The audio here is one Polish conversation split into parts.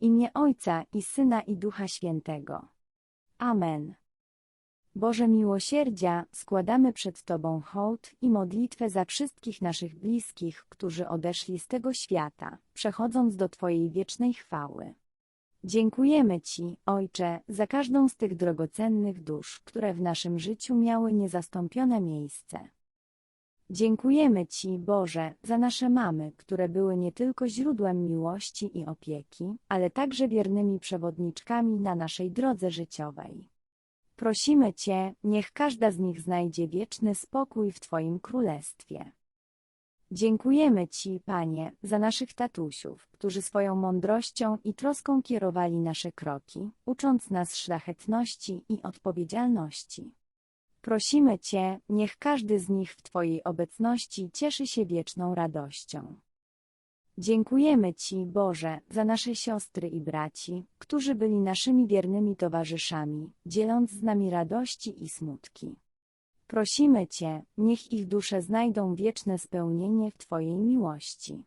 Imię Ojca i Syna i Ducha Świętego. Amen. Boże miłosierdzia, składamy przed Tobą hołd i modlitwę za wszystkich naszych bliskich, którzy odeszli z tego świata, przechodząc do Twojej wiecznej chwały. Dziękujemy Ci, Ojcze, za każdą z tych drogocennych dusz, które w naszym życiu miały niezastąpione miejsce. Dziękujemy Ci, Boże, za nasze mamy, które były nie tylko źródłem miłości i opieki, ale także wiernymi przewodniczkami na naszej drodze życiowej. Prosimy Cię, niech każda z nich znajdzie wieczny spokój w Twoim królestwie. Dziękujemy Ci, Panie, za naszych tatusiów, którzy swoją mądrością i troską kierowali nasze kroki, ucząc nas szlachetności i odpowiedzialności. Prosimy Cię, niech każdy z nich w Twojej obecności cieszy się wieczną radością. Dziękujemy Ci, Boże, za nasze siostry i braci, którzy byli naszymi wiernymi towarzyszami, dzieląc z nami radości i smutki. Prosimy Cię, niech ich dusze znajdą wieczne spełnienie w Twojej miłości.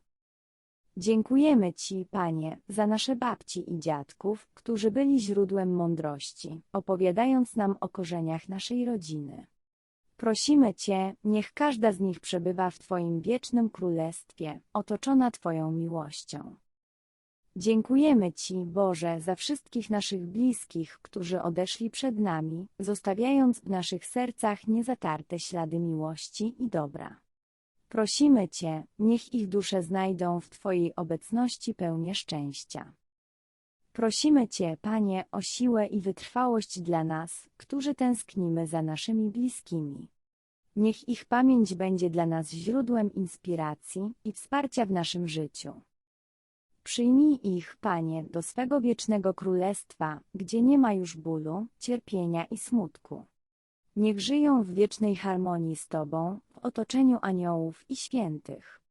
Dziękujemy Ci, Panie, za nasze babci i dziadków, którzy byli źródłem mądrości, opowiadając nam o korzeniach naszej rodziny. Prosimy Cię, niech każda z nich przebywa w Twoim wiecznym królestwie, otoczona Twoją miłością. Dziękujemy Ci, Boże, za wszystkich naszych bliskich, którzy odeszli przed nami, zostawiając w naszych sercach niezatarte ślady miłości i dobra. Prosimy Cię, niech ich dusze znajdą w Twojej obecności pełnię szczęścia. Prosimy Cię, Panie, o siłę i wytrwałość dla nas, którzy tęsknimy za naszymi bliskimi. Niech ich pamięć będzie dla nas źródłem inspiracji i wsparcia w naszym życiu. Przyjmij ich, Panie, do swego wiecznego królestwa, gdzie nie ma już bólu, cierpienia i smutku. Niech żyją w wiecznej harmonii z Tobą, w otoczeniu aniołów i świętych.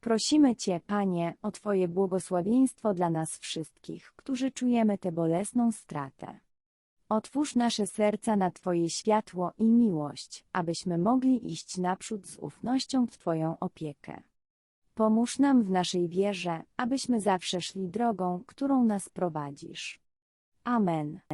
Prosimy Cię, Panie, o Twoje błogosławieństwo dla nas wszystkich, którzy czujemy tę bolesną stratę. Otwórz nasze serca na Twoje światło i miłość, abyśmy mogli iść naprzód z ufnością w Twoją opiekę. Pomóż nam w naszej wierze, abyśmy zawsze szli drogą, którą nas prowadzisz. Amen.